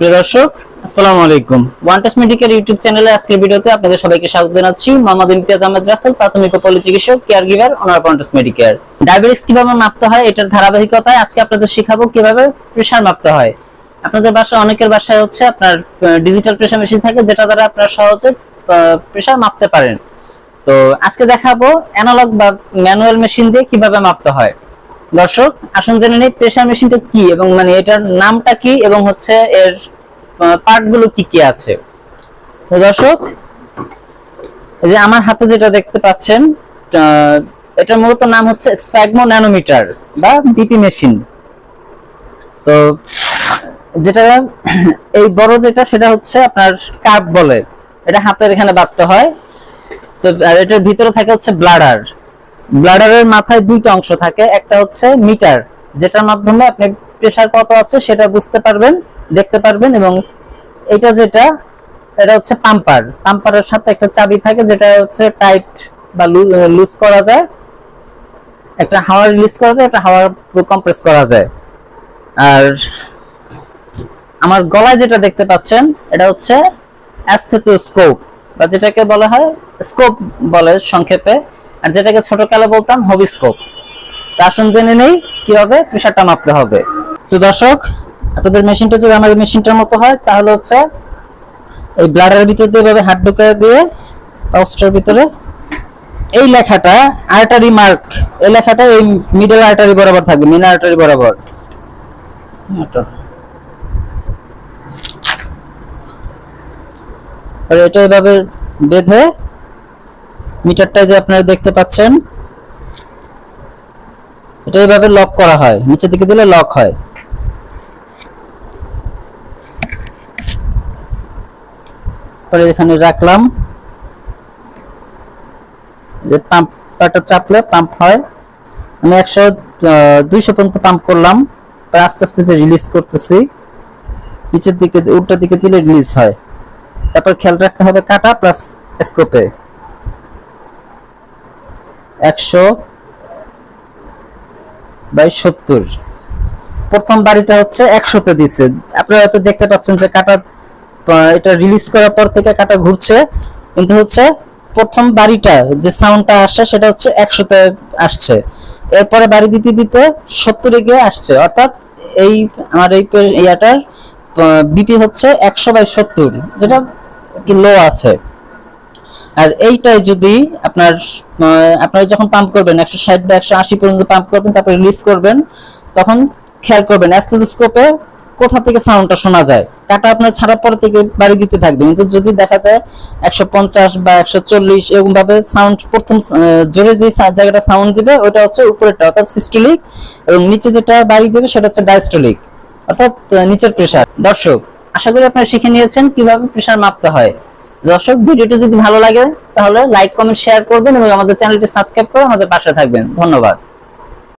প্রিয় আসসালামু আলাইকুম। মেডিকেল ইউটিউব চ্যানেলে আজকের ভিডিওতে আপনাদের সবাইকে স্বাগত জানাচ্ছি। মোহাম্মদ ইমতিয়াজ আহমেদ রাসেল, প্রাথমিক ও কেয়ার গিভার অনার ডায়াবেটিস কীভাবে মাপতে হয়, এটার ধারাবাহিকতায় আজকে আপনাদের শেখাবো কীভাবে প্রেসার মাপতে হয়। আপনাদের বাসায় অনেকের বাসায় হচ্ছে আপনার ডিজিটাল প্রেসার মেশিন থাকে, যেটা দ্বারা আপনারা সহজে প্রেসার মাপতে পারেন। তো আজকে দেখাবো অ্যানালগ বা ম্যানুয়াল মেশিন দিয়ে কীভাবে মাপতে হয়। দর্শক, আসুন জেনে নেই প্রেসার মেশিনটা কি এবং মানে এটার নামটা কি এবং হচ্ছে এর পার্টগুলো কি কি আছে। তো দর্শক, এই যে আমার হাতে যেটা দেখতে পাচ্ছেন এটার মূলত নাম হচ্ছে স্প্যাগমো ন্যানোমিটার বা বিপি মেশিন তো যেটা, এই বড় যেটা, সেটা হচ্ছে আপনার কাপ বলে। এটা হাতের এখানে বাঁধতে হয়। তো এটার ভিতরে থাকে হচ্ছে ব্লাডার ব্লাডারের মাথায় দুইটা অংশ থাকে। একটা হচ্ছে মিটার যেটার মাধ্যমে আপনি প্রেসার কত আছে সেটা বুঝতে পারবেন, দেখতে পারবেন এবং এটা যেটা, এটা হচ্ছে পাম্পার পাম্পারের সাথে একটা চাবি থাকে যেটা হচ্ছে টাইট বা লুজ করা যায়। একটা হাওয়া রিলিজ করা যায়, একটা হাওয়া কম্প্রেস করা যায়। আর আমার গলায় যেটা দেখতে পাচ্ছেন, এটা হচ্ছে অ্যাস্থেটোস্কোপ বা যেটাকে বলা হয় স্কোপ বলে সংক্ষেপে। আর যেটাকে ছোট কালে বলতাম হবিস্কোপ তা আসুন জেনে নেই, কীভাবে প্রেশারটা মাপতে হবে তো দর্শক, আপনাদের মেশিনটা যদি আমার মেশিনটার মতো হয়, তাহলে হচ্ছে এই ব্লাডারের ভিতর দিয়ে এভাবে হাত ঢুকিয়ে দিয়ে পাউচটার ভিতরে, এই লেখাটা আর্টারি মার্ক এই লেখাটা এই মিডল আর্টারি বরাবর থাকবে মিন আর্টারি বরাবর। আর এটা এভাবে বেঁধে মিটারটা যে আপনারা দেখতে পাচ্ছেন, এটা এভাবে লক করা হয়। নিচের দিকে দিলে লক হয়। পরে এখানে রাখলাম। যে পাম্পটা চাপলে পাম্প হয়। আমি একশো দুইশো পর্যন্ত পাম্প করলাম। আস্তে আস্তে যে রিলিজ করতেছি, নিচের দিকে, উল্টা দিকে দিলে রিলিজ হয়। তারপর খেয়াল রাখতে হবে কাটা প্লাস স্কোপে একশো বাই সত্তর। প্রথম বাড়িটা হচ্ছে একশোতে দিছে। আপনারা হয়তো দেখতে পাচ্ছেন যে কাটা এটা রিলিজ করার পর থেকে কাটা ঘুরছে। কিন্তু হচ্ছে প্রথম বাড়িটা যে সাউন্ডটা আসছে, সেটা হচ্ছে একশোতে আসছে। এরপরে বাড়ি দিতে দিতে সত্তরে গিয়ে আসছে। অর্থাৎ এই, আমার এই ইয়াটার বিপি হচ্ছে একশো বাই সত্তর, যেটা একটু লো আছে। আর এইটাই যদি আপনার আপনারা যখন পাম্প করবেন, একশো ষাট বা একশো আশি পর্যন্ত পাম্প করবেন, তারপরে রিলিজ করবেন, তখন খেয়াল করবেন অ্যাস্থেটোস্কোপে কোথা থেকে সাউন্ডটা শোনা যায়। কাটা আপনার ছাড়া পর থেকে বাড়ি দিতে থাকবে। কিন্তু যদি দেখা যায় একশো পঞ্চাশ বা একশো চল্লিশ এরকম ভাবে সাউন্ড প্রথম জোরে যে জায়গাটা সাউন্ড দিবে, ওটা হচ্ছে উপরেরটা, অর্থাৎ সিস্টোলিক এবং নিচে যেটা বাড়ি দেবে, সেটা হচ্ছে ডায়াস্টোলিক অর্থাৎ নিচের প্রেসার দর্শক, আশা করি আপনারা শিখে নিয়েছেন কীভাবে প্রেসার মাপতে হয়। দর্শক, ভিডিওটি যদি ভালো লাগে, তাহলে লাইক কমেন্ট শেয়ার করবেন এবং আমাদের চ্যানেলটি সাবস্ক্রাইব করে আমাদের পাশে থাকবেন। ধন্যবাদ।